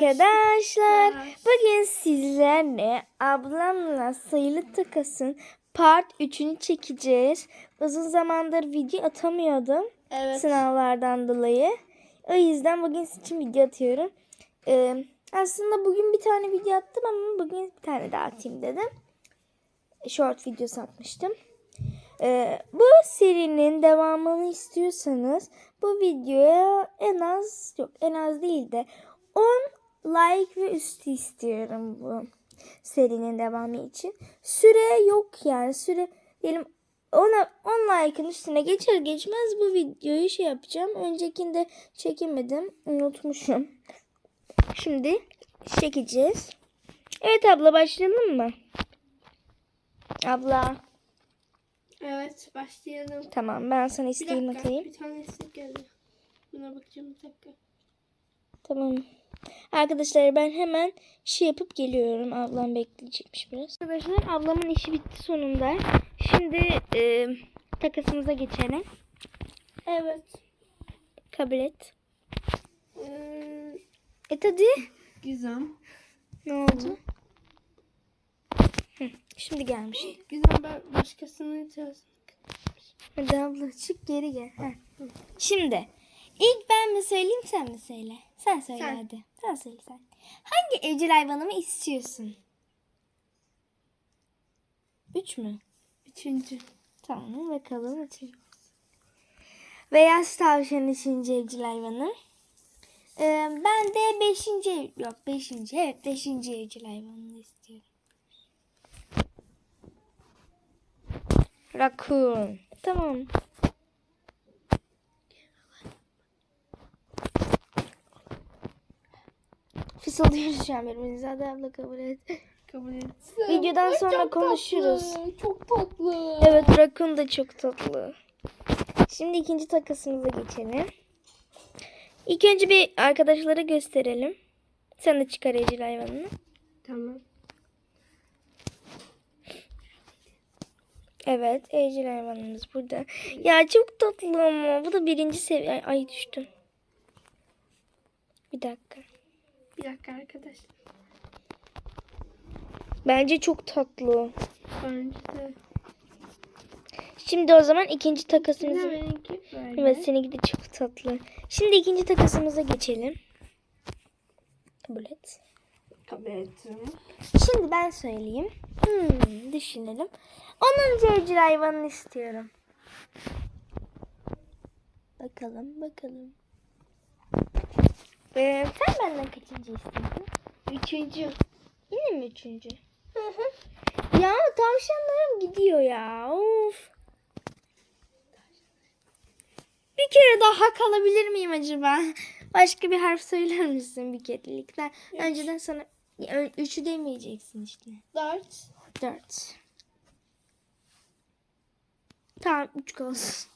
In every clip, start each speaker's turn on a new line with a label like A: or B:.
A: Arkadaşlar bugün sizlerle ablamla sayılı takasın part 3'ünü çekeceğiz. Uzun zamandır video atamıyordum
B: Evet.
A: sınavlardan dolayı. O yüzden bugün sizin için video atıyorum. Ee, aslında bugün bir tane video attım ama bugün bir tane daha atayım dedim. Short videosu atmıştım. Ee, bu serinin devamını istiyorsanız bu videoya en az yok en az değil de 10 like ve üstü istiyorum bu serinin devamı için. Süre yok yani süre diyelim ona 10 like'ın üstüne geçer geçmez bu videoyu şey yapacağım. Öncekinde çekemedim. Unutmuşum. Şimdi çekeceğiz. Evet abla başlayalım mı? Abla.
B: Evet başlayalım.
A: Tamam ben sana
B: Bir
A: isteğim
B: dakika.
A: atayım.
B: Bir tane istek geldi. Buna bakacağım bir dakika.
A: Tamam. Arkadaşlar ben hemen şey yapıp geliyorum. Ablam bekleyecekmiş biraz. Arkadaşlar ablamın işi bitti sonunda. Şimdi e, takasımıza geçelim.
B: Evet.
A: Kabul et.
B: Ee,
A: Et hadi.
B: Gizem.
A: Ne oldu? Hı, şimdi gelmiş.
B: Gizem ben başkasının itirazını.
A: Hadi abla çık geri gel. Heh. Şimdi ilk ben mi söyleyeyim sen mi söyle? Sen söyle
B: Sen.
A: hadi. Sen söyle sen. Hangi evcil hayvanımı istiyorsun? Üç mü?
B: Üçüncü.
A: Tamam bakalım açayım. Beyaz tavşan üçüncü evcil hayvanı. Ee, ben de beşinci ev- yok beşinci evet beşinci evcil hayvanını istiyorum. Raccoon. Tamam. Fısıldıyoruz şu an birbirimize. Hadi abla kabul et.
B: Kabul et.
A: Videodan sonra
B: çok
A: konuşuruz.
B: Tatlı, çok tatlı.
A: Evet Rakun da çok tatlı. Şimdi ikinci takasımıza geçelim. İlk önce bir arkadaşlara gösterelim. Sen de çıkar evcil hayvanını.
B: Tamam.
A: Evet evcil hayvanımız burada. Ya çok tatlı ama. Bu da birinci seviye. Ay, ay düştüm. Bir dakika.
B: Bir dakika arkadaşlar.
A: Bence çok tatlı.
B: Bence de.
A: Şimdi o zaman ikinci takasımızı... Evet seninki de çok tatlı. Şimdi ikinci takasımıza geçelim. Kabul et.
B: Kabul ettim.
A: Şimdi ben söyleyeyim. Hmm, düşünelim. 10. evcil hayvanını istiyorum. Bakalım bakalım. Ee, sen benden kaçıncı istiyorsun?
B: Üçüncü.
A: Yine mi üçüncü? Ya tavşanlarım gidiyor ya. Of. Bir kere daha kalabilir miyim acaba? Başka bir harf söyler misin bir kerelikten? Önceden sana üçü demeyeceksin işte.
B: Dört.
A: Dört. Tamam üç kalsın.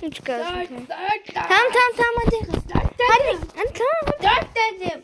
A: Kalsın.
B: Dört. Dört. Dört.
A: Tamam tamam tamam hadi.
B: Dört
A: Hadi.
B: dedim.
A: Hadi tamam hadi.
B: Dört dedim.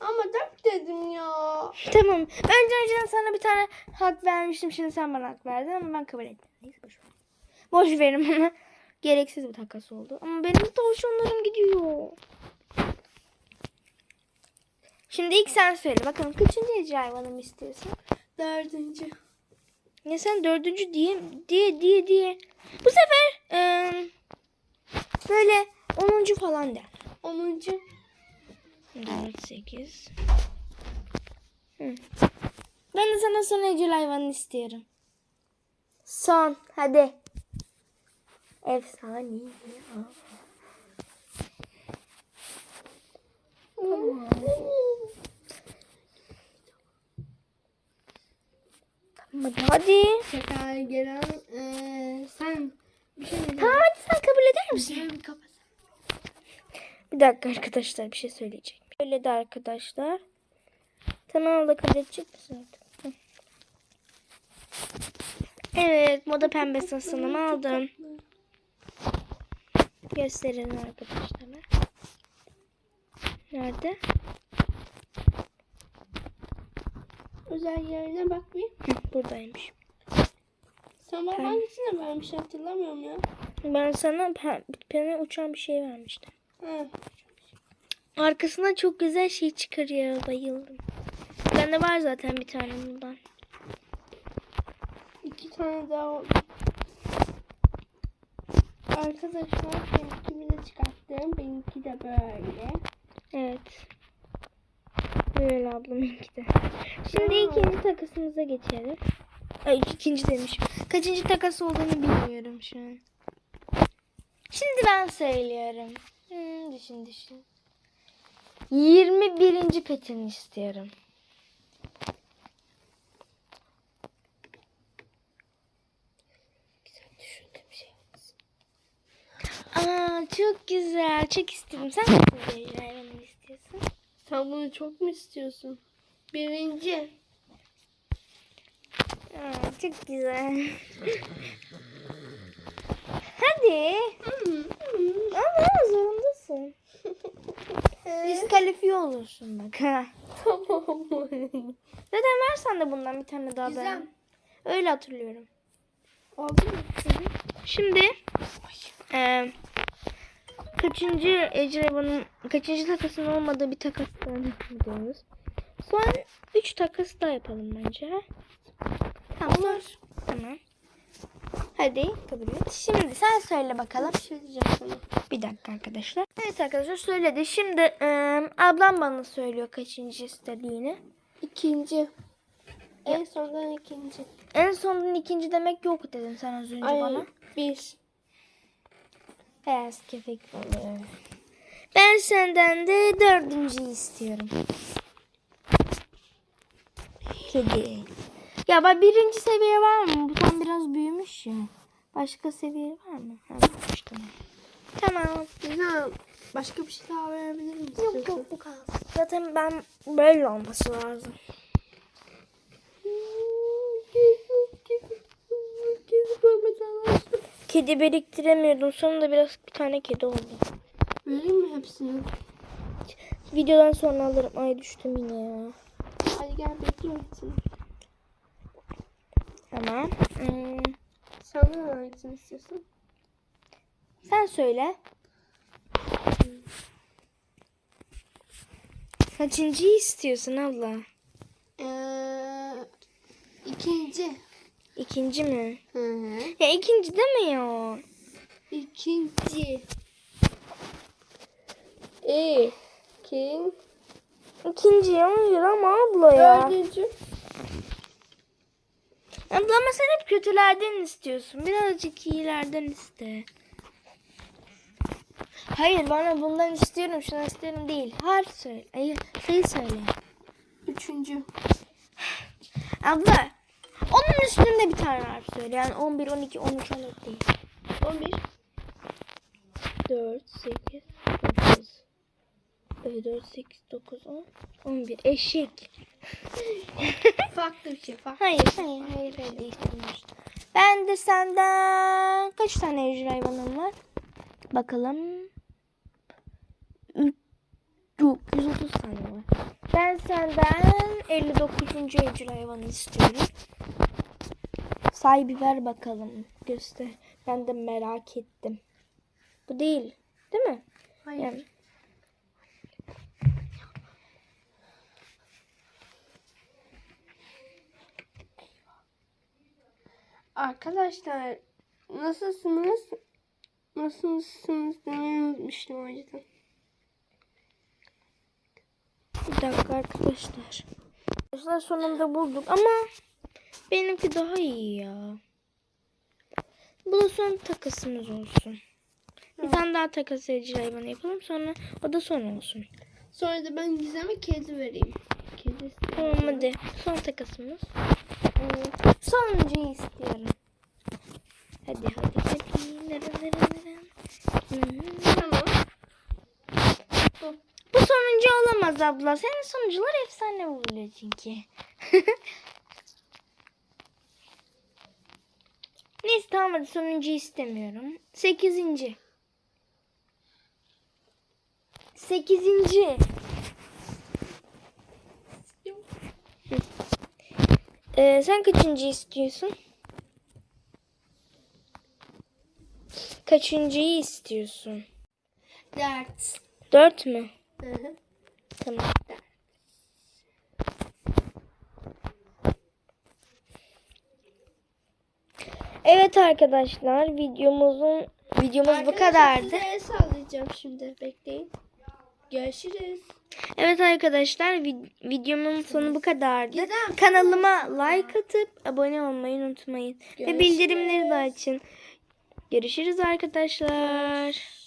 B: Ama dört dedim ya.
A: Tamam. Önce önceden sana bir tane hak vermiştim. Şimdi sen bana hak verdin ama ben kabul ettim. Neyse boş ver. Boş verim ama. Gereksiz bir takas oldu. Ama benim tavşanlarım gidiyor. Şimdi ilk sen söyle. Bakalım kaçıncı evcil hayvanımı istiyorsun?
B: Dördüncü.
A: Ya sen dördüncü diye diye diye diye. Bu sefer eee, böyle onuncu falan de.
B: Onuncu.
A: 4, 8. Hı. Ben de sana son evcil hayvanını istiyorum. Son. Hadi. Efsane. ya. Tamam. Tamam hadi. hadi.
B: Tekrar gelen eee sen bir şey mi
A: Tamam hadi sen kabul eder misin?
B: Şöyle bir
A: dakika arkadaşlar bir şey söyleyecek. Öyle de arkadaşlar. Tamam da kabul edecek misin artık? Evet moda pembe sasını aldım. Gösterelim arkadaşlara. Nerede?
B: Özel yerine bak bir.
A: Hı, buradaymış.
B: Sen bana
A: Tamam.
B: hangisini vermiş hatırlamıyorum ya.
A: Ben sana pe- pembe uçan bir şey vermiştim.
B: Ha.
A: arkasından çok güzel şey çıkarıyor. Bayıldım. Bende var zaten bir tane bundan.
B: İki tane daha oldu. Arkadaşlar benimkini de çıkarttım. Benimki de böyle.
A: Evet. Böyle ablamınki de. Şimdi
B: Aa.
A: ikinci takasımıza geçelim. Ay ikinci demişim. Kaçıncı takas olduğunu bilmiyorum şu an. Şimdi ben söylüyorum. Hmm, düşün düşün. 21. petini istiyorum.
B: Şey.
A: Aa çok güzel. Çok istedim. Sen nasıl?
B: Sen bunu çok mu istiyorsun? Birinci.
A: Aa, çok güzel. Hadi. Ama zorundasın. Diskalifiye olursun bak. Ha.
B: tamam.
A: Zaten versen de bundan bir tane daha
B: Güzel.
A: ben. Öyle hatırlıyorum.
B: Oldu mu?
A: Şimdi eee kaçıncı Ecreban'ın kaçıncı takasın olmadığı bir takastan gidiyoruz. Son 3 takas daha yapalım bence. Tamam. Olur. Tamam. Hadi kabul et. Şimdi sen söyle bakalım.
B: Bir şey
A: dakika arkadaşlar. Evet arkadaşlar söyledi. Şimdi eee, ablam bana söylüyor kaçıncı istediğini.
B: İkinci. En sondan ikinci.
A: En sondan ikinci demek yok dedin sen az önce
B: Ay,
A: bana.
B: bir.
A: Beyaz köpek balığı. Ben senden de dördüncüyü istiyorum. Kedi. Ya bak birinci seviye var mı? Bu tam biraz büyümüş ya. Başka seviye var mı? Ha, tamam. Tamam.
B: Güzel. Başka bir şey daha verebilir misin?
A: Yok yok bu kalsın. Zaten ben böyle olması lazım. Kedi biriktiremiyordum. Sonunda biraz bir tane kedi oldu.
B: Vereyim mi hepsini?
A: Videodan sonra alırım. Ay düştüm yine ya.
B: Hadi gel bekliyorum.
A: Tamam. Hmm,
B: Sen de hangisini istiyorsun?
A: sen söyle. Kaçıncıyı istiyorsun abla?
B: Ee, ikinci.
A: İkinci mi?
B: Hı hı.
A: Ya ikinci deme ya.
B: İkinci. İyi. Kim?
A: İkinci hayır ama abla ya.
B: Dördüncü.
A: Abla ama sen hep kötülerden istiyorsun. Birazcık iyilerden iste. Hayır bana bundan istiyorum şunu istiyorum değil. Harf söyle. Hayır sayı söyle.
B: Üçüncü.
A: Abla onun üstünde bir tane harf söyle. Yani 11, 12, 13, 14 değil.
B: On bir.
A: 4, 8, 9. Evet 4, 8, 9, 10, 11. Eşek.
B: Farklı bir şey. Farklı.
A: Hayır, hayır, hayır, hayır değiştirmiyoruz. Ben de senden kaç tane evcil hayvanın var? Bakalım. Üç, yok, 130 tane var. Ben senden 59. evcil hayvanı istiyorum. Sahibi ver bakalım. Göster. Ben de merak ettim. Bu değil. Değil mi?
B: Hayır.
A: Yani,
B: Arkadaşlar nasılsınız? Nasılsınız demeyi unutmuştum o yüzden.
A: Bir dakika arkadaşlar. Arkadaşlar sonunda bulduk ama benimki daha iyi ya. Bu da son takasımız olsun. Bir tane daha takas edici hayvanı yapalım sonra o da son olsun.
B: Sonra da ben Gizem'e kedi vereyim. Kedi istiyorum.
A: Tamam hadi son takasımız. Sonuncuyu istiyorum. Hadi hadi hadi. Neren neren. Hmm.
B: Tamam.
A: Sonuncu olamaz abla. Senin sonucular efsane oluyor çünkü. Neyse tamam hadi sonuncuyu istemiyorum. Sekizinci. Sekizinci. Ee, sen kaçıncı istiyorsun? Kaçıncıyı istiyorsun?
B: Dert.
A: Dört mü?
B: Hı hı.
A: Tamam. Evet arkadaşlar videomuzun videomuz bu
B: Arkadaşlar
A: kadardı.
B: Size el sallayacağım şimdi. Bekleyin. Görüşürüz.
A: Evet arkadaşlar vid- videomun sonu bu kadardı.
B: Gizem.
A: Kanalıma like atıp abone olmayı unutmayın. Ve
B: Görüşürüz.
A: bildirimleri de açın. Görüşürüz arkadaşlar.